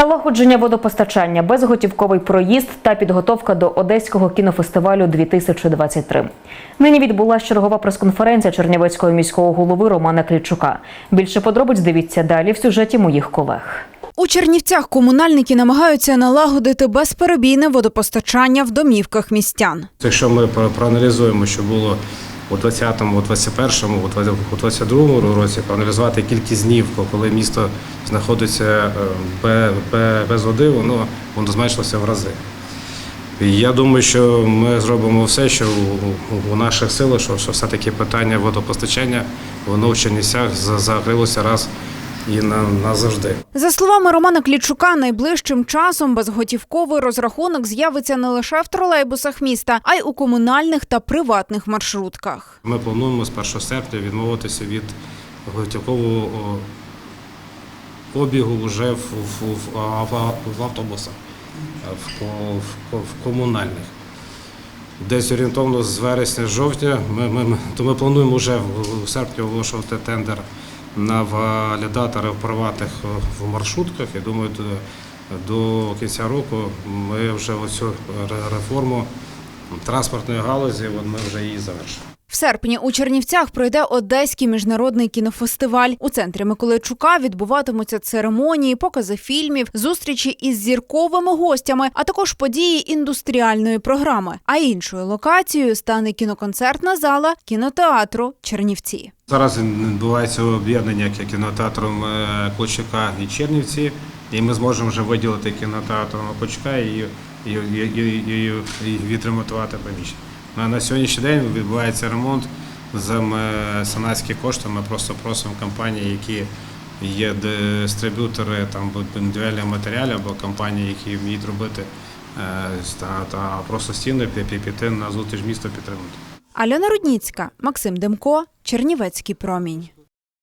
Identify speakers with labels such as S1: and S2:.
S1: Налагодження водопостачання, безготівковий проїзд та підготовка до Одеського кінофестивалю 2023. Нині відбулася чергова прес-конференція Чернівецького міського голови Романа Клічука. Більше подробиць дивіться далі в сюжеті моїх колег.
S2: У Чернівцях комунальники намагаються налагодити безперебійне водопостачання в домівках містян.
S3: Якщо ми про- проаналізуємо, що було у 20-му, у 21-му, у 22-му році, проаналізувати кількість днів, коли місто знаходиться е, бе- бе- без води, воно, воно зменшилося в рази. Я думаю, що ми зробимо все, що у наших силах, що, що все-таки питання водопостачання, воно в Чернівцях закрилося раз і на, назавжди.
S2: За словами Романа Клічука, найближчим часом безготівковий розрахунок з'явиться не лише в тролейбусах міста, а й у комунальних та приватних маршрутках.
S3: Ми плануємо з 1 серпня відмовитися від готівкового обігу вже в, в, в, в, в автобусах, в, в, в комунальних. Десь орієнтовно з вересня-жовтня ми, ми, ми- то ми плануємо вже в серпні оголошувати тендер на валідаторів приватних е, в маршрутках. Я думаю, до, кінця року ми вже оцю реформу транспортної галузі, ми вже її завершимо.
S2: В серпні у Чернівцях пройде Одеський міжнародний кінофестиваль. У центрі Миколайчука відбуватимуться церемонії, покази фільмів, зустрічі із зірковими гостями, а також події індустріальної програми. А іншою локацією стане кіноконцертна зала кінотеатру Чернівці.
S3: Зараз відбувається об'єднання кінотеатром е, Клочука і Чернівці, і ми зможемо вже виділити кінотеатру Клочука і, і, і, і, і, відремонтувати приміщення. На, сьогоднішній день відбувається ремонт за санацькі кошти. Ми просто просимо компанії, які є дистриб'ютори там індивідуальних матеріалів або компанії, які вміють робити е, та, та просто стіни пі- пі- піти на зустріч місту підтримати.
S2: Альона Рудніцька, Максим Демко, Чернівецький промінь.